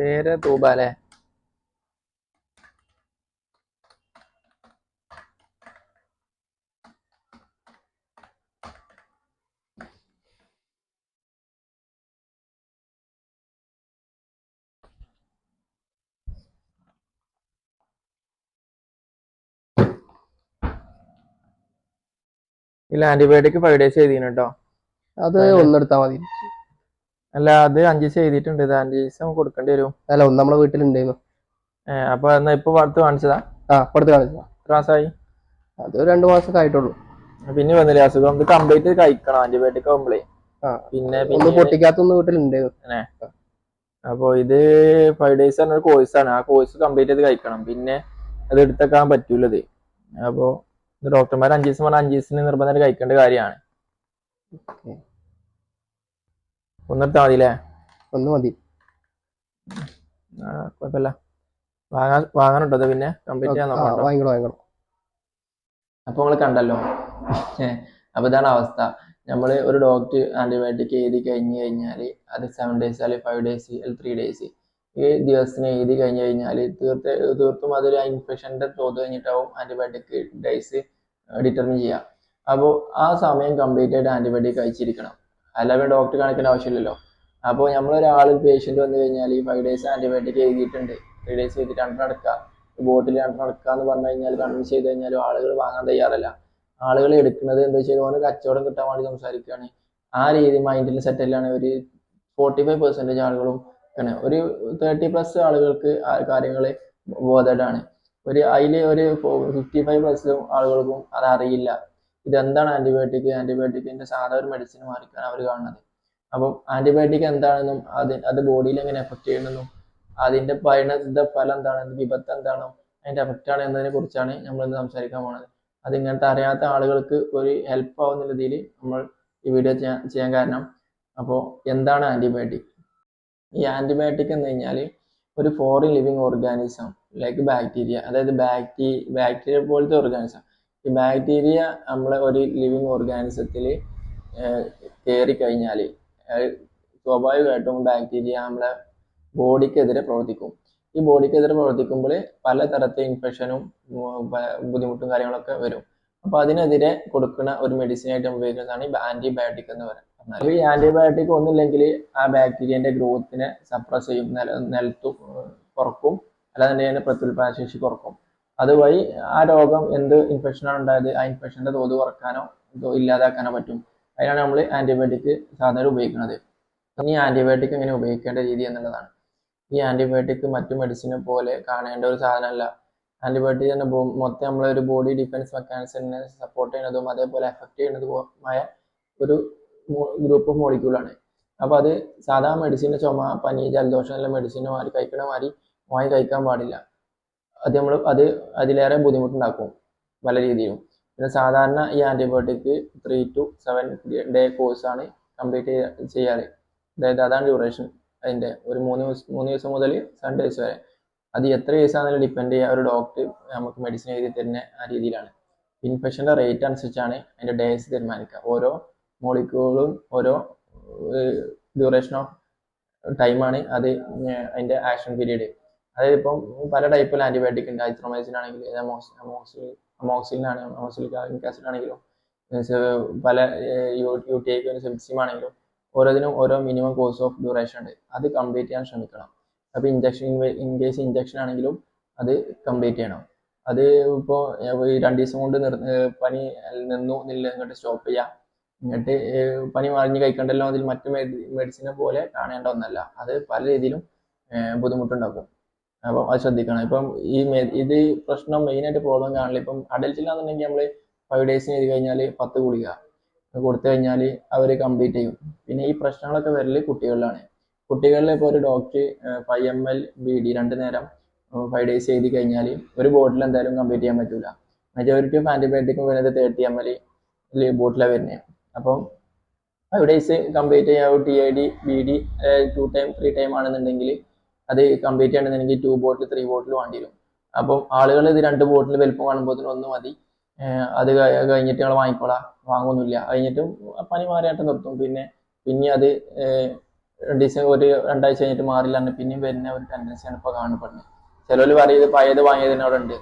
പേര് തൂബ അല്ലേ? ഇല്ല ആന്റിബയോട്ടിക് ഫൈവ് ഡേയ്സ് കേട്ടോ. അത് ഒന്നെടുത്താൽ മതി. അല്ല അത് അഞ്ച് ദിവസം എഴുതിയിട്ടുണ്ട്. ഇത് അഞ്ച് ദിവസം കൊടുക്കേണ്ടി വരും. അല്ല ഒന്ന് നമ്മളെ വീട്ടിലുണ്ടായിരുന്നു. അപ്പൊ എന്നാ ഇപ്പൊ അടുത്ത് കാണിച്ചതാ? ആ അപ്പുറത്ത് കാണിച്ചതാ. എത്ര മാസമായി അത് രണ്ടു മാസം ആയിട്ടുള്ളൂ. പിന്നെ വന്നില്ലേ? അസുഖം. ഇത് കംപ്ലീറ്റ് കഴിക്കണം. ആന്റിബയോട്ടിക് ആകുമ്പോഴേ പിന്നെ ഒന്ന് പൊട്ടിക്കാത്തൊന്ന് വീട്ടിലുണ്ടായിരുന്നു. അപ്പൊ ഇത് ഫൈവ് ഡേയ്സ് പറഞ്ഞ ഒരു കോഴ്സ് ആണ്. ആ കോഴ്സ് കംപ്ലീറ്റ് ചെയ്ത് കഴിക്കണം. പിന്നെ അത് എടുത്തേക്കാൻ പറ്റൂലത് അപ്പോ ഡോക്ടർമാർ അഞ്ച് ദിവസം പറഞ്ഞാൽ അഞ്ച് ദിവസത്തിന് നിർബന്ധമായിട്ട് കഴിക്കേണ്ട കാര്യമാണ്. ഓക്കേ. ഒന്നെടുത്താൽ മതി അല്ലേ ഒന്ന് മതി. കുഴപ്പമില്ല. വാങ്ങാൻ വാങ്ങാനുണ്ടോ അത് പിന്നെ? കംപ്ലീറ്റ് ചെയ്യാൻ നോക്കാം വാങ്ങിക്കോളൂ വാങ്ങിക്കോളൂ അപ്പൊ നിങ്ങൾ കണ്ടല്ലോ. അപ്പൊ ഇതാണ് അവസ്ഥ. നമ്മൾ ഒരു ഡോക്ടർ ആന്റിബയോട്ടിക് എഴുതി കഴിഞ്ഞു കഴിഞ്ഞാൽ അത് സെവൻ ഡേയ്സ് അല്ലെങ്കിൽ ഫൈവ് ഡേയ്സ് അല്ലെങ്കിൽ ത്രീ ഡേയ്സ് ഈ ദിവസത്തിന് എഴുതി കഴിഞ്ഞു കഴിഞ്ഞാൽ തീർത്ത തീർത്തും അതൊരു ഇൻഫെക്ഷന്റെ തോത് കഴിഞ്ഞിട്ടാവും ആന്റിബയോട്ടിക് ഡേയ്സ് ഡിറ്റർമിൻ ചെയ്യുക. അപ്പോൾ ആ സമയം കംപ്ലീറ്റ് ആയിട്ട് ആന്റിബയോട്ടിക് കഴിച്ചിരിക്കണം. അല്ലാതെ ഡോക്ടർ കാണിക്കേണ്ട ആവശ്യമില്ലല്ലോ. അപ്പോൾ നമ്മൾ ഒരാൾ പേഷ്യന്റ് വന്നു കഴിഞ്ഞാൽ ഈ ഫൈവ് ഡേയ്സ് ആന്റിബയോട്ടിക് എഴുതിയിട്ടുണ്ട്. ത്രീ ഡേയ്സ് എഴുതിയിട്ട് രണ്ടെണ്ണം എടുക്കുക ബോട്ടിൽ രണ്ടെണ്ണം എടുക്കുക എന്ന് പറഞ്ഞു കഴിഞ്ഞാൽ കൺവിൻസ് ചെയ്ത് കഴിഞ്ഞാൽ ആളുകൾ വാങ്ങാൻ തയ്യാറല്ല. ആളുകൾ എടുക്കുന്നത് എന്താ വെച്ചാൽ ഓന് കച്ചവടം കിട്ടാൻ വേണ്ടി സംസാരിക്കുകയാണ് ആ രീതി മൈൻഡിൽ സെറ്റല്ലാണ് ഒരു ഫോർട്ടി ഫൈവ് പെർസെന്റേജ് ആളുകളും ഒരു തേർട്ടി പ്ലസ് ആളുകൾക്ക് ആ കാര്യങ്ങൾ ബോധഡാണ് ഒരു അതിൽ ഒരു ഫിഫ്റ്റി ഫൈവ് പ്ലസ് ആളുകൾക്കും അത് അറിയില്ല. ഇതെന്താണ് ആന്റിബയോട്ടിക് ആന്റിബയോട്ടിക്കിന്റെ സാധാ ഒരു മെഡിസിൻ മാറിക്കാണ് അവർ കാണുന്നത്. അപ്പം ആന്റിബയോട്ടിക് എന്താണെന്നും അത് അത് ബോഡിയിൽ എങ്ങനെ എഫക്ട് ചെയ്യണമെന്നും അതിന്റെ പരിണത ഫലം എന്താണ് വിപത്ത് എന്താണോ അതിന്റെ എഫക്റ്റാണ് എന്നതിനെ കുറിച്ചാണ് നമ്മൾ ഇന്ന് സംസാരിക്കാൻ പോകുന്നത് അത് ഇങ്ങനത്തെ അറിയാത്ത ആളുകൾക്ക് ഒരു ഹെൽപ്പ് ആവുന്ന രീതിയിൽ നമ്മൾ ഈ വീഡിയോ ചെയ്യാൻ ചെയ്യാൻ കാരണം. അപ്പോൾ എന്താണ് ആന്റിബയോട്ടിക് ഈ ആന്റിബയോട്ടിക് എന്ന് കഴിഞ്ഞാൽ ഒരു foreign living organism like bacteria അതായത് ബാക്ടീ ബാക്ടീരിയ പോലത്തെ ഓർഗാനിസം ഈ ബാക്ടീരിയ നമ്മളെ ഒരു ലിവിങ് ഓർഗാനിസത്തിൽ കയറി കഴിഞ്ഞാൽ സ്വാഭാവികമായിട്ടും ബാക്ടീരിയ നമ്മളെ ബോഡിക്കെതിരെ പ്രവർത്തിക്കും. ഈ ബോഡിക്കെതിരെ പ്രവർത്തിക്കുമ്പോൾ പലതരത്തെ ഇൻഫെക്ഷനും ബുദ്ധിമുട്ടും കാര്യങ്ങളൊക്കെ വരും. അപ്പൊ അതിനെതിരെ കൊടുക്കുന്ന ഒരു മെഡിസിൻ ആയിട്ട് ഉപയോഗിക്കുന്നതാണ് ഈ ആന്റിബയോട്ടിക് എന്ന് പറയുന്നത്. ഈ ആന്റിബയോട്ടിക് ഒന്നുമില്ലെങ്കിൽ ആ ബാക്ടീരിയന്റെ ഗ്രോത്തിനെ സപ്രസ് ചെയ്യും നില നിലത്തു കുറക്കും. അല്ലാതെ അതിന്റെ പ്രത്യുൽപാദന ശേഷി കുറക്കും. അതുവഴി ആ രോഗം എന്ത് ഇൻഫെക്ഷനാണ് ഉണ്ടായത് ആ ഇൻഫെക്ഷന്റെ തോത് കുറക്കാനോ ഇല്ലാതാക്കാനോ പറ്റും. അതിനാണ് നമ്മൾ ആന്റിബയോട്ടിക് സാധാരണ ഉപയോഗിക്കുന്നത്. ഇനി ആന്റിബയോട്ടിക് എങ്ങനെ ഉപയോഗിക്കേണ്ട രീതി എന്നുള്ളതാണ്. ഈ ആന്റിബയോട്ടിക് മറ്റു മെഡിസിനെ പോലെ കാണേണ്ട ഒരു സാധനമല്ല. ആന്റിബയോട്ടിക് തന്നെ മൊത്തം നമ്മളെ ഒരു ബോഡി ഡിഫൻസ് മെക്കാനിസത്തിനെ സപ്പോർട്ട് ചെയ്യുന്നതും അതേപോലെ എഫക്ട് ചെയ്യുന്നതുമായ ഒരു ഗ്രൂപ്പ് ഓഫ് മോളിക്യൂളാണ് അപ്പോൾ അത് സാധാരണ മെഡിസിന്റെ ചുമ പനി ജലദോഷം എല്ലാം മെഡിസിന് മാറി കഴിക്കണ മാതിരി വാങ്ങി കഴിക്കാൻ പാടില്ല. അത് നമ്മൾ അത് അതിലേറെ ബുദ്ധിമുട്ടുണ്ടാക്കും പല രീതിയിലും. പിന്നെ സാധാരണ ഈ antibiotic three to seven day കോഴ്സാണ് കംപ്ലീറ്റ് ചെയ്യാറ്. അതായത് അതാണ് ഡ്യൂറേഷൻ അതിന്റെ. ഒരു മൂന്ന് ദിവസം മൂന്ന് ദിവസം മുതൽ സെവൻ ഡേയ്സ് വരെ. അത് എത്ര ദിവസമാണെങ്കിലും ഡിപ്പെൻഡ് ചെയ്യുക ഒരു ഡോക്ടർ നമുക്ക് മെഡിസിൻ എഴുതി തരുന്ന ആ രീതിയിലാണ്. ഇൻഫെക്ഷന്റെ റേറ്റ് അനുസരിച്ചാണ് അതിന്റെ ഡേയ്സ് തീരുമാനിക്കുക ഓരോ മോളിക്യൂളും ഓരോ ഡ്യൂറേഷൻ ഓഫ് ടൈമാണ് അത് അതിന്റെ ആക്ഷൻ പീരീഡ് അതായത് ഇപ്പം പല ടൈപ്പിൽ ആന്റിബയോട്ടിക് ഉണ്ട്. ഐത്രോമൈസിൻ ആണെങ്കിൽ അമോക്സിലിൻ ആണ് അമോക്സിലിക് ആസിഡ് ആണെങ്കിലും പല യു ടി ഐക്ക് സെപ്സിം ആണെങ്കിലും ഓരോന്നിനും ഓരോ മിനിമം കോഴ്സ് ഓഫ് ഡ്യൂറേഷൻ ഉണ്ട്. അത് കംപ്ലീറ്റ് ചെയ്യാൻ ശ്രമിക്കണം. അപ്പോൾ ഇഞ്ചക്ഷൻ ഇൻ കേസ് ഇഞ്ചക്ഷൻ ആണെങ്കിലും അത് കംപ്ലീറ്റ് ചെയ്യണം. അത് ഇപ്പോൾ രണ്ട് ദിവസം കൊണ്ട് നിർ പനി നിന്നു നില്ല ഇങ്ങോട്ട് സ്റ്റോപ്പ് ചെയ്യാം. എന്നിട്ട് പനി മറിഞ്ഞ് കഴിക്കണ്ടല്ലോ അതിൽ മറ്റു മെഡിസിനെ പോലെ കാണേണ്ട ഒന്നല്ല. അത് പല രീതിയിലും ബുദ്ധിമുട്ടുണ്ടാക്കും. അപ്പം അത് ശ്രദ്ധിക്കണം. ഇപ്പം ഈ ഇത് പ്രശ്നം മെയിനായിട്ട് പ്രോബ്ലം കാണില്ല. ഇപ്പം അഡൽറ്റിലാണെന്നുണ്ടെങ്കിൽ നമ്മൾ ഫൈവ് ഡേയ്സിന് എഴുതി കഴിഞ്ഞാൽ പത്ത് ഗുളിക. കൊടുത്തു കഴിഞ്ഞാൽ അവർ കംപ്ലീറ്റ് ചെയ്യും. പിന്നെ ഈ പ്രശ്നങ്ങളൊക്കെ വരൽ കുട്ടികളിലാണ്. കുട്ടികളിൽ ഇപ്പോൾ ഒരു doctor five M L B D രണ്ട് നേരം ഫൈവ് ഡേയ്സ് എഴുതി കഴിഞ്ഞാൽ ഒരു ബോട്ടിൽ എന്തായാലും കംപ്ലീറ്റ് ചെയ്യാൻ പറ്റില്ല മെജോറിറ്റി ഓഫ് ആന്റിബയോട്ടിക്കും വരുന്നത് തേർട്ടി എം എൽ ബോട്ടിലാണ് വരുന്നത് അപ്പം ഫൈവ് ഡേയ്സ് കംപ്ലീറ്റ് ചെയ്യാൻ T I D B D two time three time ആണെന്നുണ്ടെങ്കിൽ അത് കംപ്ലീറ്റ് ചെയ്യണമെന്നുണ്ടെങ്കിൽ ടു ബോട്ടിൽ ത്രീ ബോട്ടിൽ വേണ്ടി വരും. അപ്പം ആളുകൾ ഇത് രണ്ട് ബോട്ടിൽ വലുപ്പം കാണുമ്പോൾ ഒന്ന് മതി. അത് കഴി- കഴിഞ്ഞിട്ട് ഞങ്ങൾ വാങ്ങിക്കോളാം. വാങ്ങുന്നില്ല കഴിഞ്ഞിട്ടും പനി മാറിയായിട്ട് നിർത്തും. പിന്നെ പിന്നെ അത് ദിവസം ഒരു രണ്ടാഴ്ച കഴിഞ്ഞിട്ട് മാറില്ലാണ്ട് പിന്നെയും വരുന്ന ഒരു ടെൻഡൻസിയാണ് ഇപ്പോൾ കാണപ്പെടുന്നത് ചിലവർ പറയുന്നത് പഴയത് വാങ്ങിയതിനോട് ഉണ്ട്.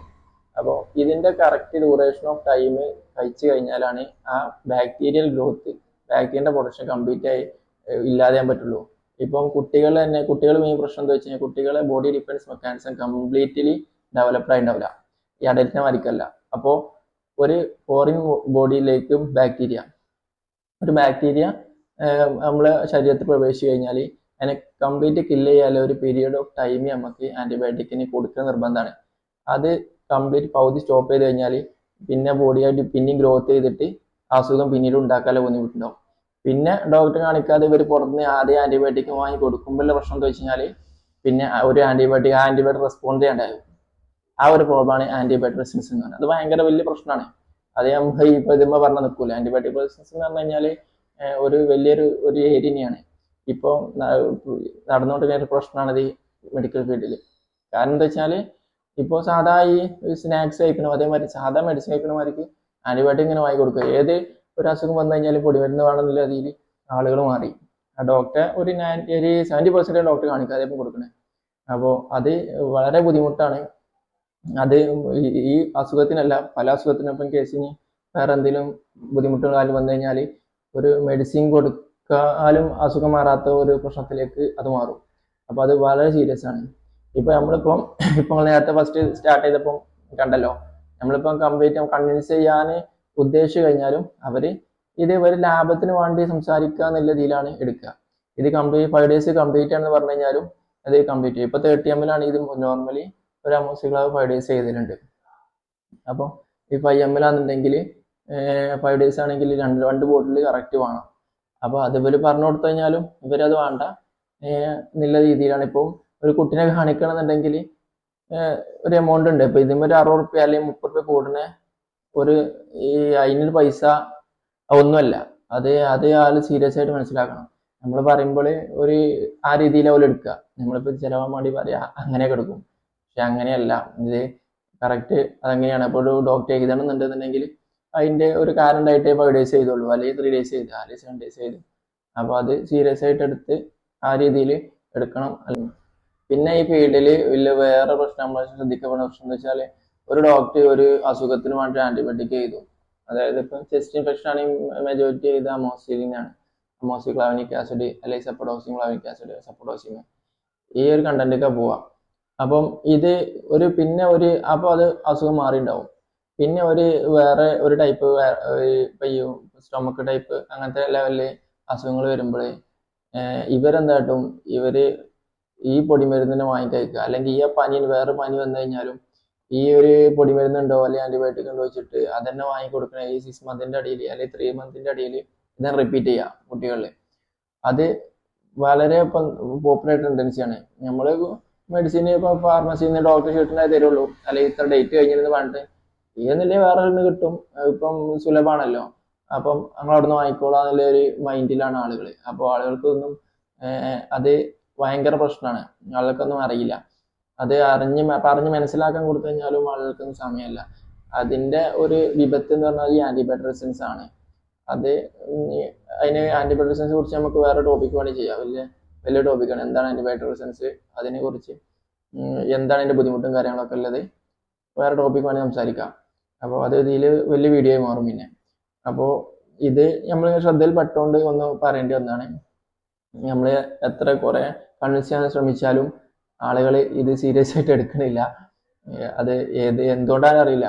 അപ്പോൾ ഇതിന്റെ കറക്റ്റ് ഡ്യൂറേഷൻ ഓഫ് ടൈം കഴിച്ചു കഴിഞ്ഞാലാണ് ആ ബാക്ടീരിയൽ ഗ്രോത്ത് ബാക്ടീരിയന്റെ പ്രൊഡക്ഷൻ കംപ്ലീറ്റ് ആയി ഇല്ലാതെയാൻ പറ്റുള്ളൂ. ഇപ്പം കുട്ടികൾ തന്നെ കുട്ടികൾ മെയിൻ പ്രശ്നം എന്താ വെച്ച് കഴിഞ്ഞാൽ കുട്ടികളെ body defence mechanism completely developed ആയിട്ടുണ്ടാവില്ല ഈ അഡൽറ്റിനെ മരിക്കല്ല. അപ്പോൾ ഒരു ഫോറിൻ ബോഡിയിലേക്ക് ബാക്ടീരിയ ഒരു ബാക്ടീരിയ നമ്മളെ ശരീരത്തിൽ പ്രവേശിച്ചു കഴിഞ്ഞാൽ അതിനെ കംപ്ലീറ്റ് കില്ല് ചെയ്യാതെ ഒരു പീരീഡ് ഓഫ് ടൈം നമുക്ക് ആന്റിബയോട്ടിക്കിന് കൊടുക്കുന്ന നിർബന്ധമാണ്. അത് കംപ്ലീറ്റ് പൗതി സ്റ്റോപ്പ് ചെയ്ത് കഴിഞ്ഞാൽ പിന്നെ ബോഡിയായിട്ട് പിന്നെയും ഗ്രോത്ത് ചെയ്തിട്ട് അസുഖം പിന്നീട് ഉണ്ടാക്കാനുള്ള ബുദ്ധിമുട്ടുണ്ടാവും. പിന്നെ ഡോക്ടറെ കാണിക്കാതെ ഇവർ പുറത്തുനിന്ന് ആദ്യം ആന്റിബയോട്ടിക് വാങ്ങി കൊടുക്കുമ്പോഴുള്ള പ്രശ്നം എന്താ വെച്ച് കഴിഞ്ഞാൽ പിന്നെ ഒരു ആന്റിബയോട്ടിക് ആന്റിബയോട്ടിക് റെസ്പോണ്ട് ചെയ്യണ്ടാവും ആ ഒരു പ്രോബ്ലമാണ് ആന്റിബയോട്ടിക് റെസിസ്റ്റൻസ് എന്ന് പറയുന്നത്. അത് ഭയങ്കര വലിയ പ്രശ്നമാണ്. അത് നമുക്ക് ഇപ്പൊ ഇതുമ്പോൾ പറഞ്ഞ നിൽക്കൂല ആന്റിബയോട്ടിക് റെസിസ്റ്റൻസ് എന്ന് പറഞ്ഞു കഴിഞ്ഞാൽ ഒരു വലിയൊരു ഒരു ഏരിയ തന്നെയാണ്. ഇപ്പോൾ നടന്നുകൊണ്ടിരിക്കുന്ന ഒരു പ്രശ്നമാണ് ഈ മെഡിക്കൽ ഫീൽഡിൽ കാരണം എന്താ വെച്ചാൽ ഇപ്പോൾ സാധാ ഈ സ്നാക്സ് കഴിക്കണം അതേമാതിരി സാധാ മെഡിസിൻ കഴിക്കണമാതിരിക്ക് ആന്റിബയോട്ടിക് ഇങ്ങനെ വാങ്ങി കൊടുക്കുക. ഏത് ഒരു അസുഖം വന്നു കഴിഞ്ഞാൽ പൊടിമരുന്ന് വേണമെന്നുള്ള രീതിയിൽ ആളുകൾ മാറി. ആ ഡോക്ടറെ ഒരു നയന്റി ഒരു സെവന്റി പെർസെന്റ് ഡോക്ടർ കാണിക്കാതെ ഇപ്പം കൊടുക്കണേ. അപ്പോൾ അത് വളരെ ബുദ്ധിമുട്ടാണ്. അത് ഈ- അസുഖത്തിനല്ല പല അസുഖത്തിനൊപ്പം കേസിന് വേറെ എന്തെങ്കിലും ബുദ്ധിമുട്ടുകൾ കാര്യം വന്നു കഴിഞ്ഞാൽ ഒരു മെഡിസിൻ കൊടുക്കാലും അസുഖം മാറാത്ത ഒരു പ്രശ്നത്തിലേക്ക് അത് മാറും. അപ്പോൾ അത് വളരെ സീരിയസ് ആണ്. ഇപ്പോൾ നമ്മളിപ്പം ഇപ്പോൾ നേരത്തെ ഫസ്റ്റ് സ്റ്റാർട്ട് ചെയ്തപ്പം കണ്ടല്ലോ. നമ്മളിപ്പം കംപ്ലീറ്റ് കൺവിൻസ് ചെയ്യാൻ ഉദ്ദേശിച്ചു കഴിഞ്ഞാലും അവർ ഇത് ഒരു ലാഭത്തിന് വേണ്ടി സംസാരിക്കുക എന്നുള്ള രീതിയിലാണ് എടുക്കുക. ഇത് കംപ്ലീറ്റ് ഫൈവ് ഡേയ്സ് കംപ്ലീറ്റ് ആണെന്ന് പറഞ്ഞു കഴിഞ്ഞാലും അത് കംപ്ലീറ്റ് ചെയ്യും. ഇപ്പൊ തേർട്ടി എം എൽ ഇത് നോർമലി ഒരു അമോസിക്ലാവ് ഫൈവ് ഡേയ്സ് ചെയ്തിട്ടുണ്ട്. അപ്പോൾ ഈ ഫൈവ് എം എൽ ആണെന്നുണ്ടെങ്കിൽ ഫൈവ് ഡേയ്സ് ആണെങ്കിൽ രണ്ട് രണ്ട് ബോട്ടിൽ കറക്റ്റ് വേണം. അപ്പോൾ അത് ഇവർ പറഞ്ഞു കൊടുത്തു കഴിഞ്ഞാലും ഇവരത് വേണ്ട നല്ല രീതിയിലാണ്. ഇപ്പോൾ ഒരു കുട്ടിനെ കാണിക്കണമെന്നുണ്ടെങ്കിൽ ഒരു എമൗണ്ട് ഉണ്ട്. ഇപ്പോൾ ഇതിന് ഒരു അറുപത് റുപ്യ അല്ലെങ്കിൽ മുപ്പത് റുപ്യ കൂടുന്ന ഒരു ഈ അതിനൊരു പൈസ ഒന്നുമല്ല. അത് അത് ആൾ സീരിയസ് ആയിട്ട് മനസ്സിലാക്കണം. നമ്മൾ പറയുമ്പോൾ ഒരു ആ രീതിയിൽ അവൾ എടുക്കുക. നമ്മളിപ്പോൾ ചിലവാൻ വേണ്ടി പറയാ അങ്ങനെയൊക്കെ എടുക്കും. പക്ഷെ അങ്ങനെയല്ല. ഇത് കറക്റ്റ് അതങ്ങനെയാണ്. അപ്പോൾ ഒരു ഡോക്ടർ എഴുതണമെന്നുണ്ടെന്നുണ്ടെങ്കിൽ അതിന്റെ ഒരു കാരണം ആയിട്ട് ഫൈവ് ഡേയ്സ് ചെയ്തോളൂ അല്ലെങ്കിൽ ത്രീ ഡേയ്സ് ചെയ്തു അല്ലെങ്കിൽ സെവൻ ഡേയ്സ് ചെയ്തു അപ്പോൾ അത് സീരിയസ് ആയിട്ട് എടുത്ത് ആ രീതിയിൽ എടുക്കണം. പിന്നെ ഈ ഫീൽഡിൽ വലിയ വേറെ പ്രശ്നം നമ്മൾ ശ്രദ്ധിക്കപ്പെടുന്ന പ്രശ്നം എന്ന് വെച്ചാൽ ഒരു ഡോക്ടർ ഒരു അസുഖത്തിന് വേണ്ടി ആന്റിബയോട്ടിക് ചെയ്തു. അതായത് ഇപ്പം ചെസ്റ്റ് ഇൻഫെക്ഷൻ ആണെങ്കിൽ മെജോറിറ്റി ചെയ്ത അമോസിലിൻ ആണ്. അമോസിക്ലാവിനിക് ആസിഡ് അല്ലെങ്കിൽ സെപ്പഡോസിൻ ക്ലാവനിക് ആസിഡ് സെപ്പഡോസിൻ ഈ ഒരു കണ്ടന്റൊക്കെ പോവാം. അപ്പം ഇത് ഒരു പിന്നെ ഒരു അപ്പോൾ അത് അസുഖം മാറിയിട്ടുണ്ടാവും പിന്നെ ഒരു വേറെ ഒരു ടൈപ്പ് ഈ സ്റ്റൊമക്ക് ടൈപ്പ് അങ്ങനത്തെ ലെവലിൽ അസുഖങ്ങൾ വരുമ്പോൾ ഇവരെന്താട്ടും ഇവർ ഈ പൊടിമരുന്നിനെ വാങ്ങി കഴിക്കുക അല്ലെങ്കിൽ ഈ പനി വേറെ പനി വന്നു കഴിഞ്ഞാലും ഈ ഒരു പൊടിമരുന്നുണ്ടോ? അല്ലെങ്കിൽ ആന്റിബയോട്ടിക് ഉണ്ടോ വെച്ചിട്ട് അതന്നെ തന്നെ കൊടുക്കണ ഈ സിക്സ് മന്തിന്റെ അടിയിൽ അല്ലെങ്കിൽ ത്രീ മന്തിന്റെ അടിയിൽ ഇതന്നെ റിപ്പീറ്റ് ചെയ്യുക കുട്ടികളിൽ അത് വളരെ പോപ്പുലർ പോപ്പുലർ ടെൻഡൻസിയാണ് നമ്മൾ മെഡിസിൻ ഇപ്പം ഫാർമസിയിൽ നിന്ന് ഡോക്ടർ ഷീട്ടിനായി തരുള്ളൂ. അല്ലെങ്കിൽ ഇത്ര ഡേറ്റ് കഴിഞ്ഞിരുന്ന് പറഞ്ഞിട്ട്. ഇതെന്നില്ലേ വേറെ ഒന്ന് കിട്ടും? ഇപ്പം സുലഭമാണല്ലോ അപ്പം ഞങ്ങൾ അവിടെ നിന്ന് വാങ്ങിക്കോളാം എന്നുള്ള ഒരു മൈൻഡിലാണ് ആളുകൾ അപ്പോൾ ആളുകൾക്കൊന്നും അത് ഭയങ്കര പ്രശ്നമാണ്. ആളുകൾക്കൊന്നും അറിയില്ല. അത് അറിഞ്ഞ് പറഞ്ഞ് മനസ്സിലാക്കാൻ കൊടുത്തു കഴിഞ്ഞാലും ആളുകൾക്കൊന്നും സമയമല്ല. അതിന്റെ ഒരു വിപത്ത് എന്ന് പറഞ്ഞാൽ ഈ ആന്റിബയോട്ടിക് ആണ്. അത് അതിന് ആന്റിബയോട്ടിക് റെസിസ്റ്റൻസ് കുറിച്ച് നമുക്ക് വേറെ ടോപ്പിക് വേണ്ടി ചെയ്യാം. വലിയ വലിയ ടോപ്പിക്കാണ് എന്താണ് ആന്റിബയോട്ടിക് റെസിസ്റ്റൻസ് അതിനെക്കുറിച്ച് എന്താണ് അതിന്റെ ബുദ്ധിമുട്ടും കാര്യങ്ങളൊക്കെ ഉള്ളത്? വേറെ ടോപ്പിക് വേണമെങ്കിൽ സംസാരിക്കാം. അപ്പോൾ അത് ഇതിൽ വലിയ വീഡിയോ ആയി മാറും പിന്നെ. അപ്പോൾ ഇത് നമ്മൾ ശ്രദ്ധയിൽ പെട്ടുകൊണ്ട് ഒന്ന് പറയേണ്ടി വന്നതാണ്. നമ്മൾ എത്ര കുറേ കൺവിൻസ് ചെയ്യാൻ ശ്രമിച്ചാലും ആളുകൾ ഇത് സീരിയസ് ആയിട്ട് എടുക്കണില്ല. അത് ഏത് എന്തുകൊണ്ടാണെന്ന് അറിയില്ല.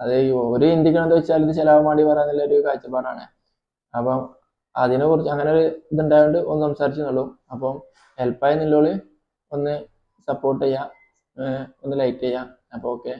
അത് ഒരു ചിന്തിക്കണമെന്ന് വെച്ചാൽ ഇത് ചെലവാൻ വേണ്ടി ഒരു കാഴ്ചപ്പാടാണ്. അപ്പം അതിനെ കുറിച്ച് അങ്ങനെ ഒരു ഇതുണ്ടായതുകൊണ്ട് ഒന്ന് സംസാരിച്ചെന്നുള്ളൂ അപ്പം ഹെൽപ്പായി നിന്നോൾ ഒന്ന് സപ്പോർട്ട് ചെയ്യുക ഒന്ന് ലൈക്ക് ചെയ്യുക അപ്പോൾ ഓക്കെ